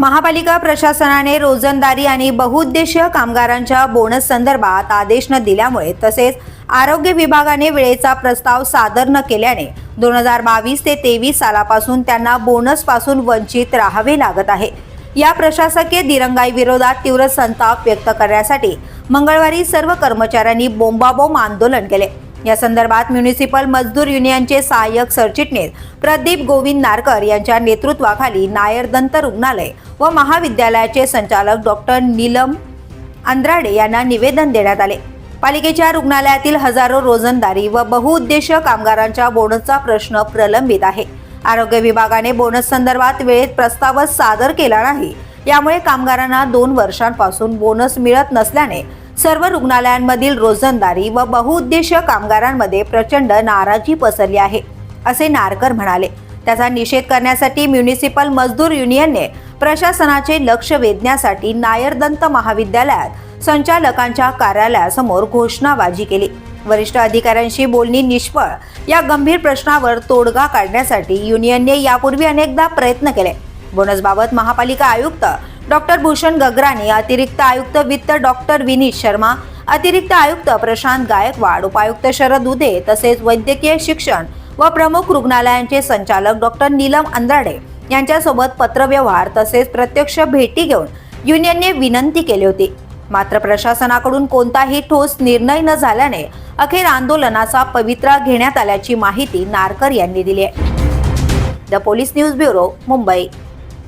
महापालिका प्रशासनाने रोजंदारी आणि बहुउद्देशीय कामगारांच्या बोनस संदर्भात आदेश न दिल्यामुळे तसेच आरोग्य विभागाने वेळेचा प्रस्ताव सादर न केल्याने दोन हजार बावीस ते तेवीस सालापासून त्यांना बोनसपासून वंचित राहावे लागत आहे. या प्रशासकीय दिरंगाई विरोधात तीव्र संताप व्यक्त करण्यासाठी मंगळवारी सर्व कर्मचाऱ्यांनी बोंबाबोंब आंदोलन केले. या संदर्भात म्युनिसिपल मजदूर युनियनचे सहाय्यक सरचिटणीस प्रदीप गोविंद नारकर यांच्या नेतृत्वाखाली नायर दंत रुग्णालय व महाविद्यालयाचे संचालक डॉक्टर नीलम अंद्राडे यांना निवेदन देण्यात आले. पालिकेच्या रुग्णालयातील हजारो रोजंदारी व बहुउद्देशीय कामगारांच्या बोनसचा प्रश्न प्रलंबित आहे. आरोग्य विभागाने बोनस संदर्भात वेळेत प्रस्तावच सादर केला नाही. यामुळे कामगारांना दोन वर्षांपासून बोनस मिळत नसल्याने सर्व रुग्णालयांमधील रोजंदारी व बहुउद्देशीय कामगारांमध्ये प्रचंड नाराजी पसरली आहे असे नारकर म्हणाले. त्याचा निषेध करण्यासाठी म्युनिसिपल मजदूर युनियनने प्रशासनाचे लक्ष वेधण्यासाठी नायरदंत महाविद्यालयात संचालकांच्या कार्यालयासमोर घोषणाबाजी केली. वरिष्ठ अधिकाऱ्यांशी बोलणी निष्फळ या गंभीर प्रश्नावर तोडगा काढण्यासाठी युनियनने यापूर्वी अनेकदा प्रयत्न केले. बोनसबाबत महापालिका आयुक्त डॉक्टर भूषण गगराणी अतिरिक्त आयुक्त वित्त डॉक्टर विनीत शर्मा अतिरिक्त आयुक्त प्रशांत गायकवाड उपायुक्त शरद उदे तसेच वैद्यकीय शिक्षण व प्रमुख रुग्णालयांचे संचालक डॉक्टर नीलम अंदाडे यांच्यासोबत पत्रव्यवहार तसेच प्रत्यक्ष भेटी घेऊन युनियनने विनंती केली होती. मात्र प्रशासनाकडून कोणताही ठोस निर्णय न झाल्याने अखेर आंदोलनाचा पवित्रा घेण्यात आल्याची माहिती नारकर यांनी दिली आहे. The police news bureau Mumbai.